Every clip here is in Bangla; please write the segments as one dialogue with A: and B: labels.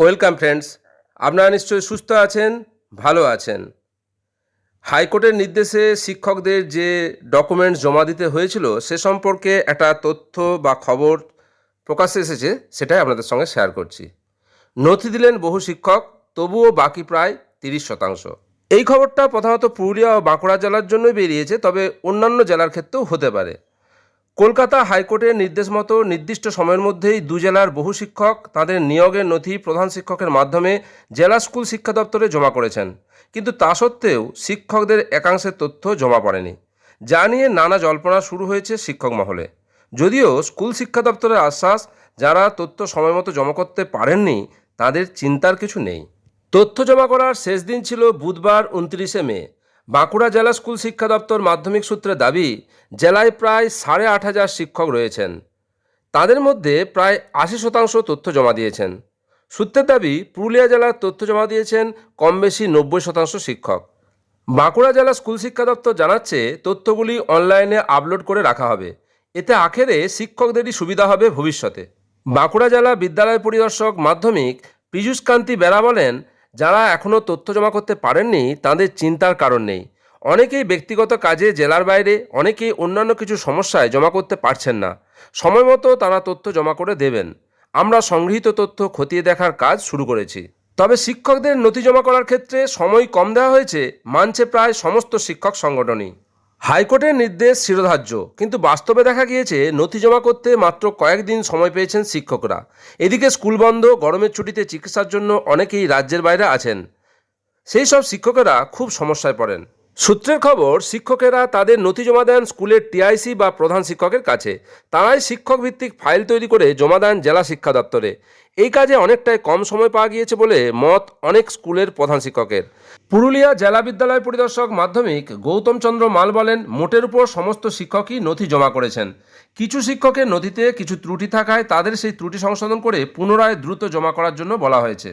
A: ওয়েলকাম ফ্রেন্ডস, আপনারা নিশ্চয়ই সুস্থ আছেন, ভালো আছেন। হাইকোর্টের নির্দেশে শিক্ষকদের যে ডকুমেন্টস জমা দিতে হয়েছিল, সে সম্পর্কে একটা তথ্য বা খবর প্রকাশ্যে এসেছে, সেটাই আপনাদের সঙ্গে শেয়ার করছি। নথি দিলেন বহু শিক্ষক, তবুও বাকি প্রায় তিরিশ শতাংশ। এই খবরটা প্রধানত পুরুলিয়া ও বাঁকুড়া জেলার জন্যই বেরিয়েছে, তবে অন্যান্য জেলার ক্ষেত্রেও হতে পারে। কলকাতা হাইকোর্টের নির্দেশ মতো নির্দিষ্ট সময়ের মধ্যেই দু জেলার বহু শিক্ষক তাদের নিয়োগের নথি প্রধান শিক্ষকের মাধ্যমে জেলা স্কুল শিক্ষা দপ্তরে জমা করেছেন। কিন্তু তা সত্ত্বেও শিক্ষকদের একাংশের তথ্য জমা পড়েনি। যা নিয়ে নানা জল্পনা শুরু হয়েছে শিক্ষক মহলে। যদিও স্কুল শিক্ষা দপ্তরের আশ্বাস, যারা তথ্য সময়মতো জমা করতে পারেননি, তাদের চিন্তার কিছু নেই। তথ্য জমা করার শেষ দিন ছিল বুধবার, উনত্রিশে মে। বাঁকুড়া জেলা স্কুল শিক্ষা দপ্তর মাধ্যমিক সূত্রে দাবি, জেলায় প্রায় সাড়ে আট হাজার শিক্ষক রয়েছেন। তাদের মধ্যে প্রায় আশি শতাংশ তথ্য জমা দিয়েছেন। সূত্রের দাবি, পুরুলিয়া জেলার তথ্য জমা দিয়েছেন কম বেশি নব্বই শতাংশ শিক্ষক। বাঁকুড়া জেলা স্কুল শিক্ষা দপ্তর জানাচ্ছে, তথ্যগুলি অনলাইনে আপলোড করে রাখা হবে। এতে আখেরে শিক্ষকদেরই সুবিধা হবে ভবিষ্যতে। বাঁকুড়া জেলা বিদ্যালয় পরিদর্শক মাধ্যমিক পীযূষ কান্তি বেরা বলেন যারা এখনও তথ্য জমা করতে পারেননি, তাদের চিন্তার কারণ নেই। অনেকেই ব্যক্তিগত কাজে, জেলার বাইরে, অনেকেই অন্যান্য কিছু সমস্যায় জমা করতে পারছেন না। সময় মতো তারা তথ্য জমা করে দেবেন। আমরা সংগৃহীত তথ্য খতিয়ে দেখার কাজ শুরু করেছি। তবে শিক্ষকদের নথি জমা করার ক্ষেত্রে সময় কম দেওয়া হয়েছে, মানছে প্রায় সমস্ত শিক্ষক সংগঠনই। হাইকোর্টের নির্দেশ শিরোধার্য, কিন্তু বাস্তবে দেখা গিয়েছে নথি জমা করতে মাত্র কয়েকদিন সময় পেয়েছেন শিক্ষকরা। এদিকে স্কুল বন্ধ, গরমের ছুটিতে চিকিৎসার জন্য অনেকেই রাজ্যের বাইরে আছেন। সেই সব শিক্ষকেরা খুব সমস্যায় পড়েন। সূত্রের খবর, শিক্ষকেরা তাদের নথি জমা দেন স্কুলের টিআইসি বা প্রধান শিক্ষকের কাছে। তারাই শিক্ষক ভিত্তিক ফাইল তৈরি করে জমা দেন জেলা শিক্ষা দপ্তরে। এই কাজে অনেকটাই কম সময় পাওয়া গিয়েছে বলে মত অনেক স্কুলের প্রধান শিক্ষকের। পুরুলিয়া জেলা বিদ্যালয় পরিদর্শক মাধ্যমিক গৌতম চন্দ্র মাল বলেন, মোটের উপর সমস্ত শিক্ষকই নথি জমা করেছেন। কিছু শিক্ষকের নথিতে কিছু ত্রুটি থাকায় তাদের সেই ত্রুটি সংশোধন করে পুনরায় দ্রুত জমা করার জন্য বলা হয়েছে।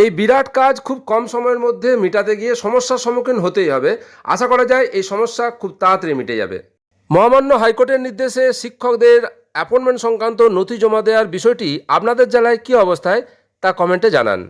A: এই বিরাট কাজ খুব কম সময়ের মধ্যে মিটাতে গিয়ে সমস্যার সম্মুখীন হতেই হবে। আশা করা যায় এই সমস্যা খুব তাড়াতাড়ি মিটে যাবে। মহামান্য হাইকোর্টের নির্দেশে শিক্ষকদের অ্যাপয়েন্টমেন্ট সংক্রান্ত নথি জমা দেওয়ার বিষয়টি আপনাদের জেলায় কী অবস্থায় তা কমেন্টে জানান।